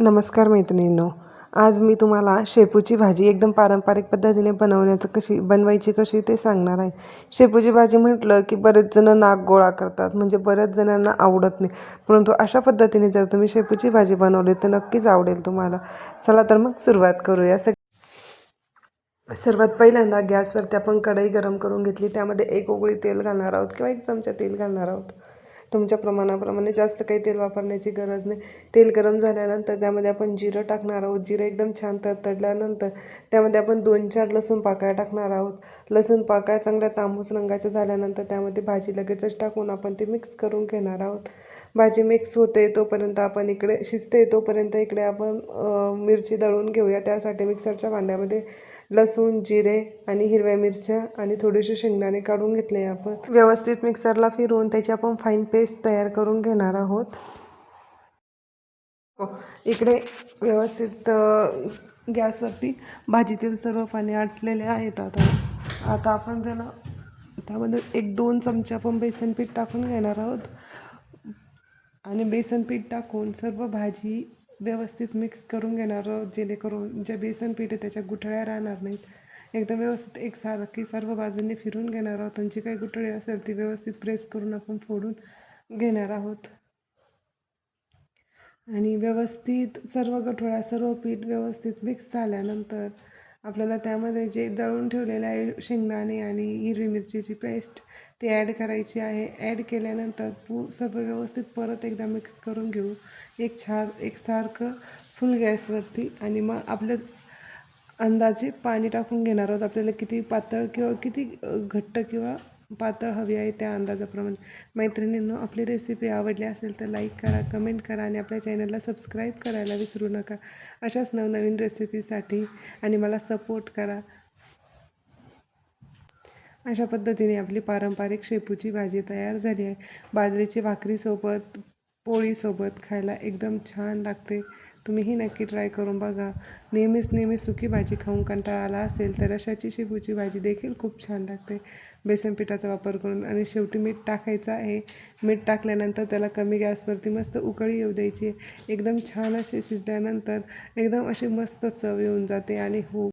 नमस्कार मैत्रिणींनो. आज मी तुम्हाला शेपूची भाजी एकदम पारंपरिक पद्धतीने बनवण्याचं कशी बनवायची कशी ते सांगणार आहे. शेपूची भाजी म्हटलं की बरेच जण नाक गोळा करतात म्हणजे बऱ्याच जणांना आवडत नाही. परंतु अशा पद्धतीने जर तुम्ही शेपूची भाजी बनवली तर नक्कीच आवडेल तुम्हाला. चला तर मग सुरुवात करूया. सग सर्वात पहिल्यांदा गॅसवरती आपण कढई गरम करून घेतली. त्यामध्ये एक उगळी तेल घालणार आहोत किंवा एक चमचा तेल घालणार आहोत. तुमच्या प्रमाणाप्रमाणे जास्त काही तेल वापरण्याची गरज नाही. तेल गरम झाल्यानंतर त्यामध्ये आपण जिरं टाकणार आहोत. जिरं एकदम छान तडतडल्यानंतर त्यामध्ये आपण दोन चार लसूण पाकळ्या टाकणार आहोत. लसूण पाकळ्या चांगल्या तांबूस रंगाच्या झाल्यानंतर त्यामध्ये भाजी लगेचच टाकून आपण ते मिक्स करून घेणार आहोत. भाजी मिक्स होते तोपर्यंत आपण इकडे शिजते तोपर्यंत इकडे आपण मिरची दळून घेऊया. त्यासाठी मिक्सरच्या भांड्यामध्ये लसूण जिरे आणि हिरव्या मिरच्या आणि थोडेसे शेंगदाणे काढून घेतले आपण. व्यवस्थित मिक्सरला फिरवून त्याची आपण फाईन पेस्ट तयार करून घेणार आहोत. इकडे व्यवस्थित गॅसवरती भाजीतील सर्व पाणी आटलेले आहेत आता. आता आपण त्याला त्यामध्ये एक दोन चमचे आपण बेसन पीठ टाकून घेणार आहोत. आणि बेसन पीठ टाकून सर्व भाजी व्यवस्थित मिक्स करून घेणार आहोत जेणेकरून जे बेसन पीठ आहे त्याच्या गुठळ्या राहणार नाहीत. एकदम व्यवस्थित एकसारखी सर्व बाजूंनी फिरून घेणार आहोत त्यांची जी काही गुठळी असेल ती व्यवस्थित प्रेस करून आपण फोडून घेणार आहोत. आणि व्यवस्थित सर्व गठोळ्या सर्व पीठ व्यवस्थित मिक्स झाल्यानंतर आपल्याला त्यामध्ये जे दळून ठेवलेलं आहे शेंगदाणे आणि हिरवी मिरचीची पेस्ट ती ॲड करायची आहे. ॲड केल्यानंतर पू सर्व व्यवस्थित परत एकदा मिक्स करून घेऊ. एक छान एकसारखं फुल गॅसवरती आणि मग आपलं अंदाजे पाणी टाकून घेणार आहोत. आपल्याला किती पातळ किंवा किती घट्ट किंवा पातळ हवी आहे त्या अंदाजाप्रमाणे. मैत्रिणींनो आपली रेसिपी आवडली असेल तर लाईक करा कमेंट करा आणि आपल्या चॅनलला सबस्क्राईब करायला विसरू नका. अशाच नवनवीन रेसिपीसाठी आणि मला सपोर्ट करा. अशा पद्धतीने आपली पारंपरिक शेपूची भाजी तयार झाली आहे. बाजरीची भाकरीसोबत पोळीसोबत खायला एकदम छान लागते. तुम्हीही नक्की ट्राय करून बघा. नेहमीच नेहमी सुकी भाजी खाऊन कंटाळा आला असेल तर अशाची शेपूची भाजी देखील खूप छान लागते. बेसन पिठाचा वापर करून आणि शेवटी मीठ टाकायचं आहे. मीठ टाकल्यानंतर त्याला कमी गॅसवरती मस्त उकळी येऊ द्यायची. एकदम छान असे शिजल्यानंतर एकदम अशी मस्त चव येऊन जाते आणि हो